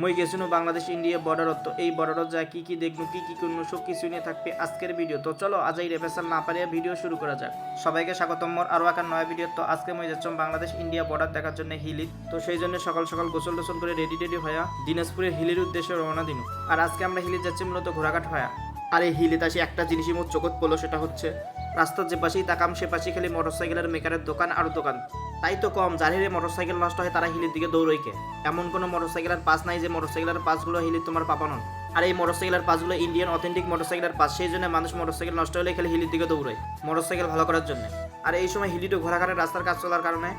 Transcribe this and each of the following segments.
মই গেছিনো বাংলাদেশ ইন্ডিয়া বর্ডারত এই বর্ডারত যা কি কি দেখব কি কি করব সব কিছু নিয়ে থাকবে আজকের ভিডিও তো চলো আজ এই রেফেসাল না পারিয়া ভিডিও শুরু করা যাক। সবাইকে স্বাগতম মোর আরও একটা নয়া ভিডিও তো আজকে মই যাচ্ছিলাম বাংলাদেশ ইন্ডিয়া বর্ডার দেখার জন্য হিলি তো সেই জন্য সকাল সকাল গোসল টোসল করে রেডি রেডি হয়ে। দিনাজপুরের হিলির উদ্দেশ্যে রওনা দিন। আর আজকে আমরা হিলি যাচ্ছি মূলত ঘোরাঘাট হয়ে। আর এই হিলিতে আসি একটা জিনিসই মোট চোখত পড়ল, সেটা হচ্ছে, রাস্তার যে পাশেই তাকাম সে পাশেই খালি মোটরসাইকেলের মেকারের দোকান আর দোকান। তাই তো কম হিলে মোটরসাইকেল নষ্ট হয়, তারা হিলির দিকে দৌড়ইকে। এমন কোনো মোটরসাইকেলের পাস নাই যে মোটরসাইকেলের পাসগুলো হিলি তোমার পাপানো। আর এই মোটরসাইকেলের পাসগুলো ইন্ডিয়ান অথেন্টিক মোটরসাইকেলের পাস, সেই জন্য মানুষ মোটরসাইকেল নষ্ট হলে খেলে হিলির দিকে দৌড়ায়, মোটরসাইকেল ভালো করার জন্য। আর এই সময় হিলিটো ঘোরাঘাটের রাস্তার কাজ চলার কারণে,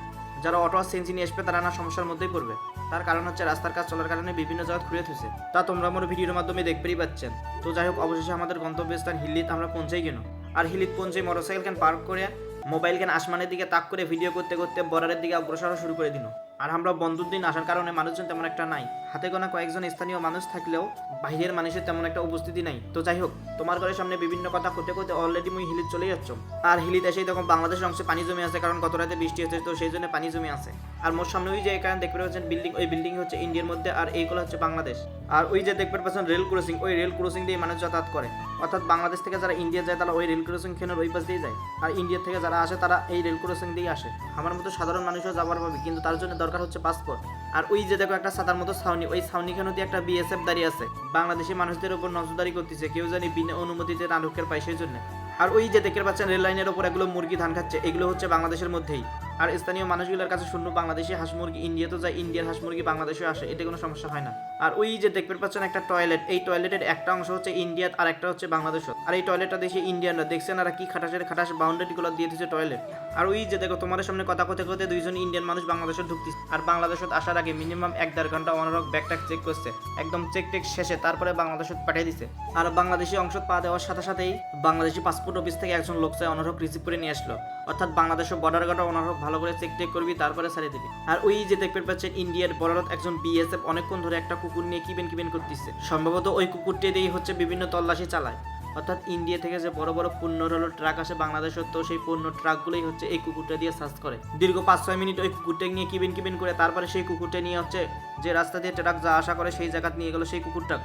যারা অটো আর নিয়ে আসবে তারা না সমস্যার মধ্যেই পড়বে। তার কারণ হচ্ছে রাস্তার কাজ চলার কারণে বিভিন্ন জায়গা ঘুরে থুছে তা তোমরা আমার ভিডিওর মাধ্যমে দেখতেই পাচ্ছেন। তো যাই হোক, অবশেষে আমাদের গন্তব্যস্থান হিল্লিত আমরা পৌঁছেই গেল আর হিলিত পৌঁছে মোটরসাইকেল ক্যান পার্ক করে মোবাইল কেন আসমানের দিকে তাক করে ভিডিও করতে করতে বর্ডারের দিকে অগ্রসর শুরু করে দিল। আর আমরা বন্ধুর দিন আসার কারণে মানুষজন তেমন একটা নাই। হাতে গোনা কয়েকজন স্থানীয় মানুষ থাকলেও বাইরের মানুষের তেমন একটা উপস্থিতি নাই। তো যাই হোক, তোমার ঘরের সামনে বিভিন্ন কথা করতে করতে অলরেডি মুই হিলিত চলে যাচ্ছ। আর হিলিত এসেই তখন বাংলাদেশের অংশে পানি জমে আছে, কারণ গত রাতে বৃষ্টি হচ্ছে, তো সেই জন্য পানি জমে আছে। আর মোর সামনে ওই যে এখানে দেখতে পাচ্ছেন বিল্ডিং ওই বিল্ডিং হচ্ছে ইন্ডিয়ার মধ্যে, আর এইগুলো হচ্ছে বাংলাদেশ। আর ওই যে দেখতে পাচ্ছেন রেল ক্রসিং ওই রেল ক্রসিং দিয়ে মানুষ যাতায়াত করে। অর্থাৎ বাংলাদেশ থেকে যারা ইন্ডিয়া যায়, তারা ওই রেল ক্রসিং খেনের ওই পাশ দিয়ে যায়। আর ইন্ডিয়া থেকে যারা আসে, তারা এই রেল ক্রসিং দিয়ে আসে। আমার মতো সাধারণ মানুষও যাবার পাবে কিন্তু তার জন্য দরকার হচ্ছে পাসপোর্ট আর ওই যে দেখো একটা সাদার মতো ছাউনি, ওই ছাউনি খানো দিয়ে একটা বিএসএফ দাঁড়িয়ে আছে। বাংলাদেশি মানুষদের উপর নজরদারি করতেছে, কেউ জানি বিনা অনুমতিতে না ঢুকের পায়, সেই জন্য। আর ওই যে দেখতে পাচ্ছেন রেল লাইনের ওপর এগুলো মুরগি ধান খাচ্ছে, এগুলো হচ্ছে বাংলাদেশের মধ্যেই। আর স্থানীয় মানুষগুলোর কাছে শূন্য বাংলাদেশি হাঁস মুরগি, ইন্ডিয়া তো যায় ইন্ডিয়ার হাঁস মুরগি বাংলাদেশে আসে, এতে কোনো সমস্যা হয় না। আর ওই যে দেখতে পাচ্ছেন একটা টয়লেট এই টয়লেটের একটা অংশ হচ্ছে ইন্ডিয়াত আর একটা হচ্ছে বাংলাদেশত। আর এই টয়লেটটা দেখে ইন্ডিয়ানরা, দেখছেন আর কি খাটাসের খাটাস বাউন্ডারিগুলো দিয়ে দিচ্ছে টয়লেট আর ওই যে দেখো, তোমাদের সামনে কথা কথা কথা দুইজন ইন্ডিয়ান মানুষ বাংলাদেশে ঢুকতেছে। আর বাংলাদেশত আসার আগে মিনিমাম এক দেড় ঘণ্টা অনারক ব্যাগটা চেক করছে। একদম চেক টেক শেষে তারপরে বাংলাদেশত পাঠিয়ে দিছে। আর বাংলাদেশি অংশ পা দেওয়ার সাথে সাথেই বাংলাদেশি পাসপোর্ট অফিস থেকে একজন লোক চাই অনারক রিসিভ করে নিয়ে আসলো। অর্থাৎ বাংলাদেশের বর্ডার গার্ড অনারক ভালো করে চেক টেক করবি, তারপরে ছাড়িয়ে দিবি। আর ওই যে দেখতে পাচ্ছেন ইন্ডিয়ার বর্ডারত একজন বিএসএফ অনেকক্ষণ ধরে একটা কুকুর নিয়ে কিবেন কিবেন করতেছে। সম্ভবত ওই কুকুরটি দিয়েই হচ্ছে বিভিন্ন তল্লাশি চালায়। অর্থাৎ ইন্ডিয়া থেকে যে বড় বড় পণ্য হলো ট্রাক আসে বাংলাদেশের, তো সেই পণ্য ট্রাকগুলোই হচ্ছে এই কুকুরটা দিয়ে সার্চ করে। দীর্ঘ পাঁচ ছয় মিনিট ওই কুকুরটা নিয়ে কিবেন কিবেন করে, তারপরে সেই কুকুরটা নিয়ে হচ্ছে যে রাস্তা দিয়ে ট্রাক যা আশা করে সেই জায়গা নিয়ে গেল সেই কুকুরটা।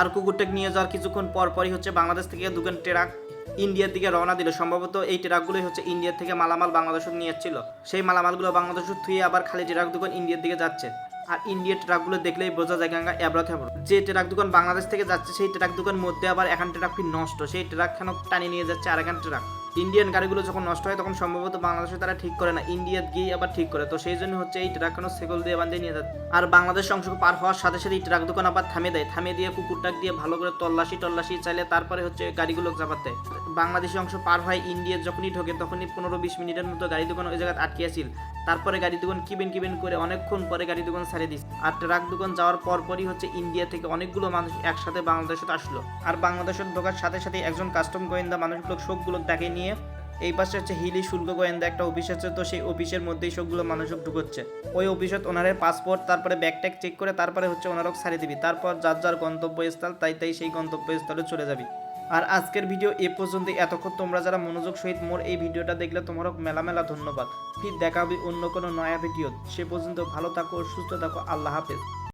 আর কুকুরটাকে নিয়ে যাওয়ার কিছুক্ষণ পর পরই হচ্ছে বাংলাদেশ থেকে দুগান ট্রাক ইন্ডিয়ার দিকে রওনা দিল। সম্ভবত এই ট্রাকগুলোই হচ্ছে ইন্ডিয়া থেকে মালামাল বাংলাদেশ নিয়ে যাচ্ছিল সেই মালামালগুলো বাংলাদেশ থুয়ে আবার খালি ট্রাক দোকান ইন্ডিয়ার দিকে যাচ্ছে। আর ইন্ডিয়ার ট্রাকগুলো দেখলেই বোঝা যায় গাঙ্গা এবড়া থেবড় যে ট্রাক দোকান বাংলাদেশ থেকে যাচ্ছে, সেই ট্রাক দোকান মধ্যে আবার এখান ট্রাক নষ্ট। সেই ট্রাক খানো টানিয়ে নিয়ে যাচ্ছে আর এখান ট্রাক? ইন্ডিয়ান গাড়িগুলো যখন নষ্ট হয়, তখন সম্ভবত বাংলাদেশে তারা ঠিক করে না। ইন্ডিয়া গিয়ে আবার ঠিক করে। তো সেই জন্য হচ্ছে এই ট্রাকখানো সেগল দিয়ে বাঁধিয়ে নিয়ে যাচ্ছে আর বাংলাদেশ অংশ পার হওয়ার সাথে সাথে এই ট্রাক দোকান আবার থামে দেয়। থামে দিয়ে কুকুর কুকুরটাক দিয়ে ভালো করে তল্লাশি, টল্লাশি চাইলে তারপরে হচ্ছে গাড়িগুলো চাপাত দেয়। বাংলাদেশি অংশ পার হয় ইন্ডিয়া যখনই ঢোকে, তখনই পনেরো বিশ মিনিটের মতো গাড়ি দোকান ওই জায়গায় আটকে আছিল। তারপরে গাড়ি দোকান কিবেন কিবেন করে অনেকক্ষণ পরে গাড়ি দোকান ছাড়িয়ে দিস আর ট্রাক দোকান যাওয়ার পরপরই হচ্ছে ইন্ডিয়া থেকে অনেকগুলো মানুষ একসাথে বাংলাদেশে আসলো। আর বাংলাদেশের ঢোকার সাথে সাথে একজন কাস্টম গোয়েন্দা মানুষগুলো সবগুলো ডাকে নিয়ে এই পাশে হচ্ছে হিলি শুল্ক গোয়েন্দা একটা অফিস আছে, তো সেই অফিসের মধ্যেই সবগুলো মানুষ ঢুকোচ্ছে। ওই অফিসত ওনারের পাসপোর্ট তারপরে ব্যাগ ট্যাগ চেক করে তারপরে হচ্ছে ওনারক ছাড়িয়ে দিবি। তারপর যার যার গন্তব্যস্থল, তাই তাই সেই গন্তব্যস্থলে চলে যাবি। আর আজকের ভিডিও এ পর্যন্ত এতক্ষণ তোমরা যারা মনোযোগ সহিত মোর এই ভিডিওটা দেখলে তোমারও মেলা মেলা ধন্যবাদ। ফির দেখা হবে অন্য কোনো নয়া ভিডিও সে পর্যন্ত ভালো থাকো, সুস্থ থাকো, আল্লাহ হাফেজ।